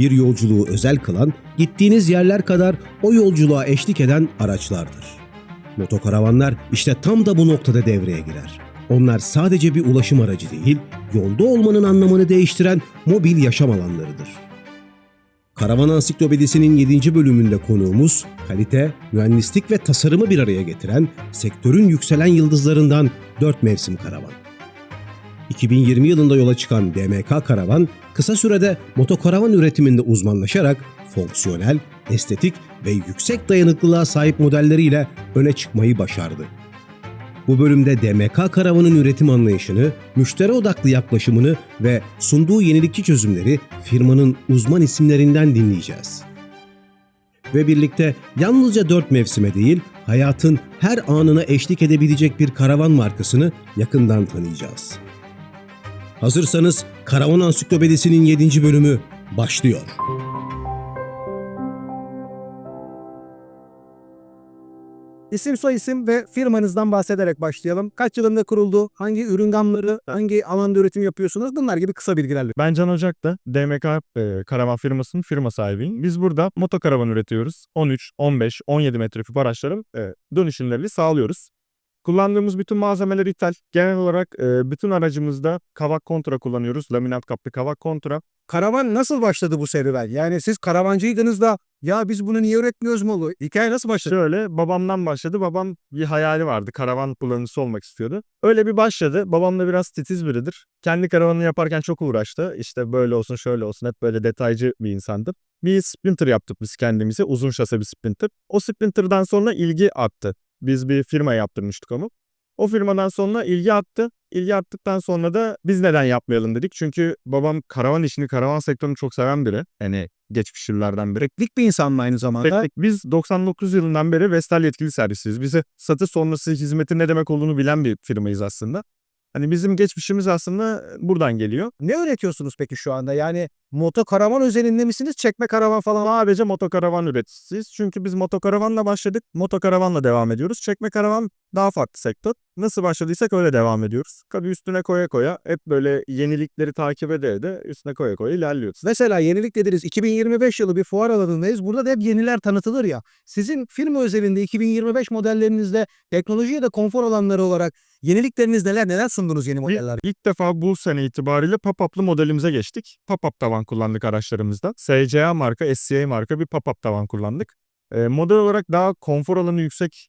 bir yolculuğu özel kılan, gittiğiniz yerler kadar o yolculuğa eşlik eden araçlardır. Motokaravanlar işte tam da bu noktada devreye girer. Onlar sadece bir ulaşım aracı değil, yolda olmanın anlamını değiştiren mobil yaşam alanlarıdır. Karavan Ansiklopedisi'nin 7. bölümünde konuğumuz, kalite, mühendislik ve tasarımı bir araya getiren sektörün yükselen yıldızlarından 4 mevsim karavan. 2020 yılında yola çıkan DMK Karavan, kısa sürede motokaravan üretiminde uzmanlaşarak fonksiyonel, estetik ve yüksek dayanıklılığa sahip modelleriyle öne çıkmayı başardı. Bu bölümde DMK Karavan'ın üretim anlayışını, müşteri odaklı yaklaşımını ve sunduğu yenilikçi çözümleri firmanın uzman isimlerinden dinleyeceğiz. Ve birlikte yalnızca dört mevsime değil, hayatın her anına eşlik edebilecek bir karavan markasını yakından tanıyacağız. Hazırsanız Karavan Ansiklopedisi'nin 7. bölümü başlıyor. İsim soy isim ve firmanızdan bahsederek başlayalım. Kaç yılında kuruldu? Hangi ürün gamları, hangi alanda üretim yapıyorsunuz? Bunlar gibi kısa bilgilerle. Ben Can Ocak da DMK e, karavan firmasının firma sahibiyim. Biz burada motokaravan üretiyoruz. 13, 15, 17 metreküp araçların e, dönüşümlerini sağlıyoruz. Kullandığımız bütün malzemeler ithal. Genel olarak e, bütün aracımızda kavak kontra kullanıyoruz. Laminat kaplı kavak kontra. Karavan nasıl başladı bu serüven? Yani siz karavancıydınız da ya biz bunu niye üretmiyoruz mu oldu? Hikaye nasıl başladı? Şöyle babamdan başladı. Babam bir hayali vardı. Karavan kullanıcısı olmak istiyordu. Öyle bir başladı. Babam da biraz titiz biridir. Kendi karavanını yaparken çok uğraştı. İşte böyle olsun şöyle olsun hep böyle detaycı bir insandır. Bir sprinter yaptık biz kendimize. Uzun şase bir sprinter. O sprinter'dan sonra ilgi arttı. Biz bir firma yaptırmıştık onu. O firmadan sonra ilgi arttı. İlgi arttıktan sonra da biz neden yapmayalım dedik. Çünkü babam karavan işini, karavan sektörünü çok seven biri. Yani geçmiş yıllardan beri. Dik bir insan mı aynı zamanda? Teknik. Biz 99 yılından beri Vestel yetkili servisiyiz. Bize satış sonrası hizmetin ne demek olduğunu bilen bir firmayız aslında. Hani bizim geçmişimiz aslında buradan geliyor. Ne üretiyorsunuz peki şu anda? Yani moto karavan özelinde misiniz? Çekme karavan falan. Sadece motokaravan üreticisiyiz. Çünkü biz motokaravanla başladık. Motokaravanla devam ediyoruz. Çekme karavan daha farklı sektör. Nasıl başladıysak öyle devam ediyoruz. Tabii üstüne koya koya hep böyle yenilikleri takip ede ede üstüne koya koya ilerliyoruz. Mesela yenilik dediniz 2025 yılı bir fuar alanındayız. Burada da hep yeniler tanıtılır ya. Sizin firma özelinde 2025 modellerinizde teknolojiye de konfor alanları olarak yenilikleriniz neler neler sundunuz yeni modeller? İlk defa bu sene itibariyle pop-up'lı modelimize geçtik. Pop-up tavan kullandık araçlarımızda. SCA marka, SCA marka bir pop-up tavan kullandık. Ee, model olarak daha konfor alanı yüksek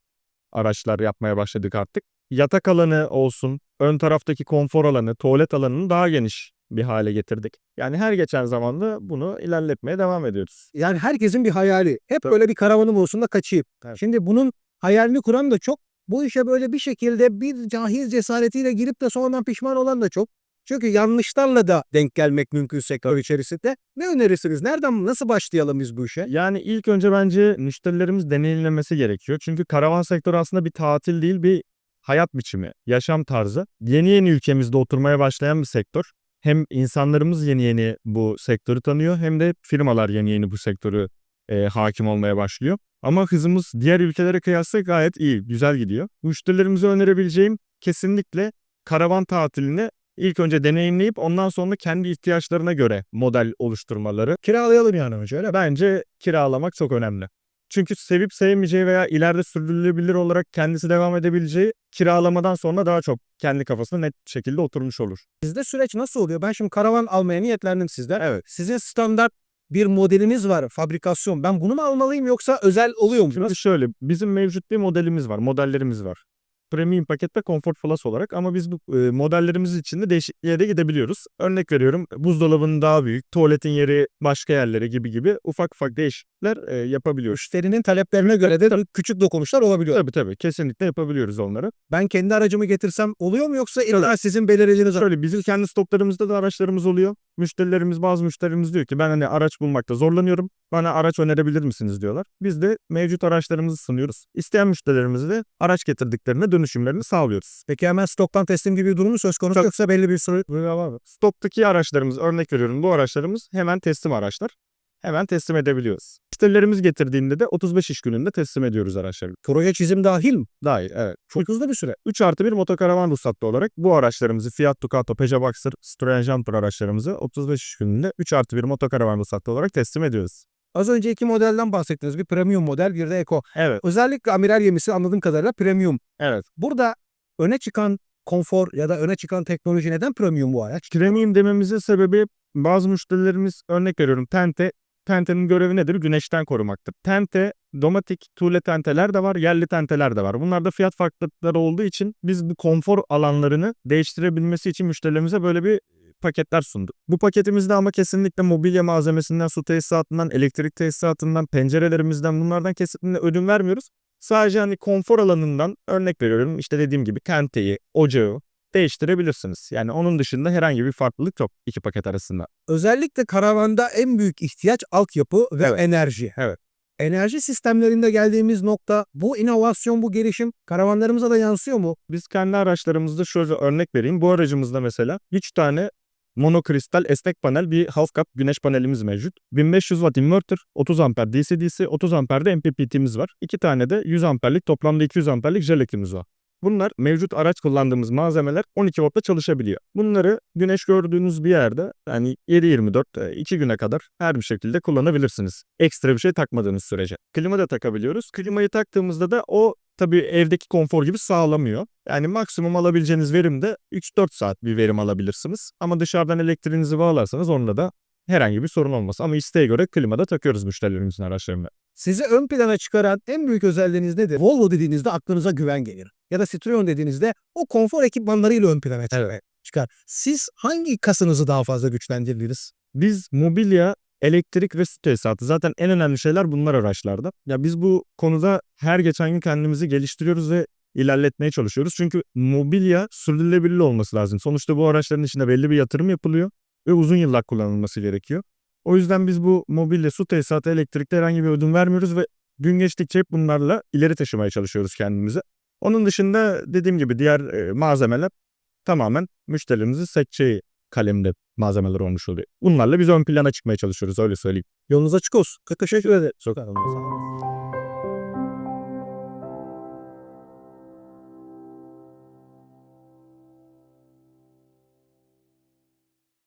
araçlar yapmaya başladık artık. Yatak alanı olsun, ön taraftaki konfor alanı, tuvalet alanını daha geniş bir hale getirdik. Yani her geçen zamanda bunu ilerletmeye devam ediyoruz. Yani herkesin bir hayali. Hep böyle bir karavanım olsun da kaçayım. Tabii. Şimdi bunun hayalini kuran da çok. Bu işe böyle bir şekilde bir cahil cesaretiyle girip de sonradan pişman olan da çok. Çünkü yanlışlarla da denk gelmek mümkün sektör içerisinde. Ne önerirsiniz? Nereden, nasıl başlayalım biz bu işe? Yani ilk önce bence müşterilerimiz deneyimlemesi gerekiyor. Çünkü karavan sektörü aslında bir tatil değil, bir hayat biçimi, yaşam tarzı. Yeni yeni ülkemizde oturmaya başlayan bir sektör. Hem insanlarımız yeni yeni bu sektörü tanıyor hem de firmalar yeni yeni bu sektörü e, hakim olmaya başlıyor. Ama hızımız diğer ülkelere kıyasla gayet iyi, güzel gidiyor. Müşterilerimize önerebileceğim kesinlikle karavan tatilini ilk önce deneyimleyip ondan sonra kendi ihtiyaçlarına göre model oluşturmaları. Kiralayalım yani önce öyle? Bence kiralamak çok önemli. Çünkü sevip sevmeyeceği veya ileride sürdürülebilir olarak kendisi devam edebileceği kiralamadan sonra daha çok kendi kafasına net şekilde oturmuş olur. Sizde süreç nasıl oluyor? Ben şimdi karavan almaya niyetlendim sizden. Evet. Sizin standart bir modeliniz var, fabrikasyon. Ben bunu mu almalıyım yoksa özel oluyor mu? Şimdi şöyle bizim mevcut bir modelimiz var, modellerimiz var. Premium paket ve Comfort Plus olarak ama biz bu e, modellerimiz için de değişikliğe de gidebiliyoruz. Örnek veriyorum buzdolabının daha büyük, tuvaletin yeri başka yerlere gibi gibi ufak ufak değişiklikler e, yapabiliyoruz. Müşterinin taleplerine göre de tabii küçük dokunuşlar olabiliyor. Tabii tabii kesinlikle yapabiliyoruz onları. Ben kendi aracımı getirsem oluyor mu yoksa illa sizin belirlediğiniz Şöyle bizim kendi stoklarımızda da araçlarımız oluyor. Müşterilerimiz bazı müşterilerimiz diyor ki ben hani araç bulmakta zorlanıyorum. Bana araç önerebilir misiniz diyorlar. Biz de mevcut araçlarımızı sunuyoruz. İsteyen müşterilerimize de araç getirdiklerine dönüşümlerini sağlıyoruz. Peki hemen stoktan teslim gibi bir durum mu söz konusu Tabii. yoksa belli bir süre Stoktaki araçlarımız örnek veriyorum bu araçlarımız hemen teslim araçlar. Hemen teslim edebiliyoruz. Müşterilerimiz getirdiğinde de 35 iş gününde teslim ediyoruz araçları. Proje çizim dahil mi? Dahil evet. Çok hızlı bir süre. 3 artı 1 motokaravan ruhsatlı olarak bu araçlarımızı Fiat Ducato, Peugeot Boxer, Citroen Jumper araçlarımızı 35 iş gününde 3 artı 1 motokaravan ruhsatlı olarak teslim ediyoruz. Az önce iki modelden bahsettiniz. Bir premium model, bir de eco. Evet. Özellikle amiral gemisi anladığım kadarıyla premium. Evet. Burada öne çıkan konfor ya da öne çıkan teknoloji neden premium bu araç? Premium dememizin sebebi bazı müşterilerimiz örnek veriyorum tente Tentenin görevi nedir? Güneşten korumaktır. Tente, domatik, tuğle tenteler de var, yerli tenteler de var. Bunlarda fiyat farklılıkları olduğu için biz bu konfor alanlarını değiştirebilmesi için müşterilerimize böyle bir paketler sunduk. Bu paketimizde ama kesinlikle mobilya malzemesinden, su tesisatından, elektrik tesisatından, pencerelerimizden bunlardan kesinlikle ödün vermiyoruz. Sadece hani konfor alanından örnek veriyorum işte dediğim gibi tenteyi, ocağı değiştirebilirsiniz. Yani onun dışında herhangi bir farklılık yok iki paket arasında. Özellikle karavanda en büyük ihtiyaç altyapı ve Evet. enerji. Evet. Enerji sistemlerinde geldiğimiz nokta bu inovasyon, bu gelişim karavanlarımıza da yansıyor mu? Biz kendi araçlarımızda şöyle örnek vereyim. Bu aracımızda mesela 3 tane monokristal esnek panel bir half cap güneş panelimiz mevcut. 1500 watt inverter, 30 amper DC-DC, 30 amper de MPPT'miz var. 2 tane de 100 amperlik toplamda 200 amperlik jelekimiz var. Bunlar mevcut araç kullandığımız malzemeler 12 voltta çalışabiliyor. Bunları güneş gördüğünüz bir yerde yani 7-24 2 güne kadar her bir şekilde kullanabilirsiniz. Ekstra bir şey takmadığınız sürece. Klima da takabiliyoruz. Klimayı taktığımızda da o tabii evdeki konfor gibi sağlamıyor. Yani maksimum alabileceğiniz verim de 3-4 saat bir verim alabilirsiniz. Ama dışarıdan elektriğinizi bağlarsanız onunla da herhangi bir sorun olmaz. Ama isteğe göre klima da takıyoruz müşterilerimizin araçlarına. Sizi ön plana çıkaran en büyük özelliğiniz nedir? Volvo dediğinizde aklınıza güven gelir. Ya da Citroen dediğinizde o konfor ekipmanlarıyla ön plana çıkar. çıkar. Siz hangi kasınızı daha fazla güçlendirdiniz? Biz mobilya, elektrik ve su tesisatı zaten en önemli şeyler bunlar araçlarda. Ya biz bu konuda her geçen gün kendimizi geliştiriyoruz ve ilerletmeye çalışıyoruz. Çünkü mobilya sürdürülebilir olması lazım. Sonuçta bu araçların içinde belli bir yatırım yapılıyor ve uzun yıllar kullanılması gerekiyor. O yüzden biz bu mobilya, su tesisatı, elektrikte herhangi bir ödün vermiyoruz ve gün geçtikçe hep bunlarla ileri taşımaya çalışıyoruz kendimizi. Onun dışında dediğim gibi diğer e, malzemeler tamamen müşterilerimizin seçeceği kalemde malzemeler olmuş oluyor. Bunlarla biz ön plana çıkmaya çalışıyoruz öyle söyleyeyim. Yolunuz açık olsun. Teşekkür ederim. Sokak olmasa.